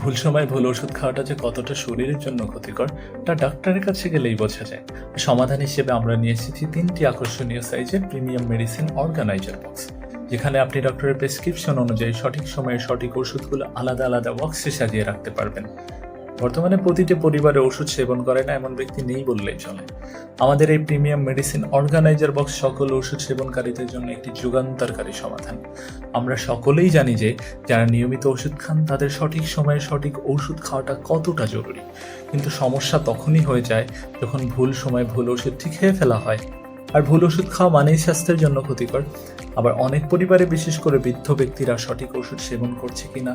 ভুল সময় ভুল ওষুধ খাওয়াটা যে কতটা শরীরের জন্য ক্ষতিকর, তা ডাক্তারের কাছে গেলেই বোঝা যায়। সমাধান হিসেবে আমরা নিয়ে এসেছি তিনটি আকর্ষণীয় সাইজের প্রিমিয়াম মেডিসিন অর্গানাইজার বক্স যেখানে আপনি ডক্টরের প্রেসক্রিপশন অনুযায়ী সঠিক সময়ে সঠিক ওষুধগুলো আলাদা আলাদা বক্সে সাজিয়ে রাখতে পারবেন। বর্তমানে প্রতিটি পরিবারে ওষুধ সেবন করে না, এমন ব্যক্তি নেই বললেই চলে। আমাদের এই প্রিমিয়াম মেডিসিন অর্গানাইজার বক্স সকল ওষুধ সেবনকারীদের জন্য একটি যুগান্তরকারী সমাধান। আমরা সকলেই জানি যে, যারা নিয়মিত ওষুধ খান, তাদের সঠিক সময়ে সঠিক ওষুধ খাওয়াটা কতটা জরুরি। কিন্তু সমস্যা তখনই হয়ে যায় যখন ভুল সময় ভুল ওষুধটি খেয়ে ফেলা হয়। আর ভুল ওষুধ খাওয়া মানেই স্বাস্থ্যের জন্য ক্ষতিকর। আবার অনেক পরিবারে বিশেষ করে বৃদ্ধ ব্যক্তিরা সঠিক ওষুধ সেবন করছে কিনা,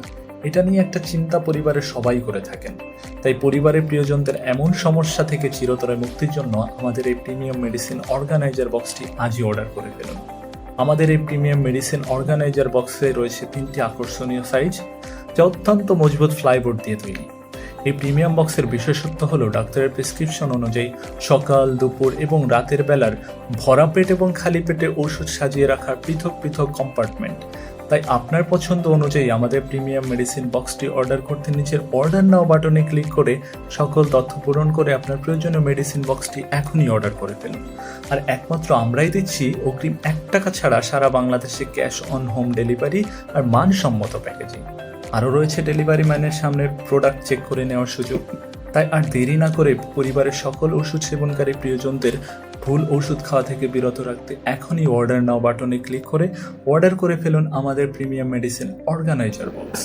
এটা নিয়ে একটা চিন্তা পরিবারের সবাই করে থাকেন। তাই পরিবারের প্রিয়জনদের এমন সমস্যা থেকে চিরতরে মুক্তির জন্য আমাদের এই প্রিমিয়াম মেডিসিন অর্গানাইজার বক্সটি আজই অর্ডার করে ফেলুন। আমাদের এই প্রিমিয়াম মেডিসিন অর্গানাইজার বক্সে রয়েছে তিনটি আকর্ষণীয় সাইজ, যা অত্যন্ত মজবুত ফ্লাইবোর্ড দিয়ে তৈরি। এই প্রিমিয়াম বক্সের বিশেষত্ব হলো ডাক্তারের প্রেসক্রিপশন অনুযায়ী সকাল, দুপুর এবং রাতের বেলার ভরা পেট এবং খালি পেটে ওষুধ সাজিয়ে রাখার পৃথক পৃথক কম্পার্টমেন্ট তাই আপনার পছন্দ অনুযায়ী আমাদের প্রিমিয়াম মেডিসিন বক্সটি অর্ডার করতে নিচের অর্ডার নাও বাটনে ক্লিক করে সকল তথ্য পূরণ করে আপনার প্রয়োজনীয় মেডিসিন বক্সটি এখনই অর্ডার করে ফেলুন। আর একমাত্র আমরাই দিচ্ছি, অগ্রিম এক টাকা ছাড়া সারা বাংলাদেশে ক্যাশ অন হোম ডেলিভারি আর মানসম্মত প্যাকেজিং আরও রয়েছে ডেলিভারি ম্যানের সামনে প্রোডাক্ট চেক করে নেওয়ার সুযোগ। তাই আর দেরি না করে পরিবারের সকল ওষুধ সেবনকারী প্রিয়জনদের ভুল ওষুধ খাওয়া থেকে বিরত রাখতে এখনই অর্ডার নাও বাটনে ক্লিক করে অর্ডার করে ফেলুন আমাদের প্রিমিয়াম মেডিসিন অর্গানাইজার বক্স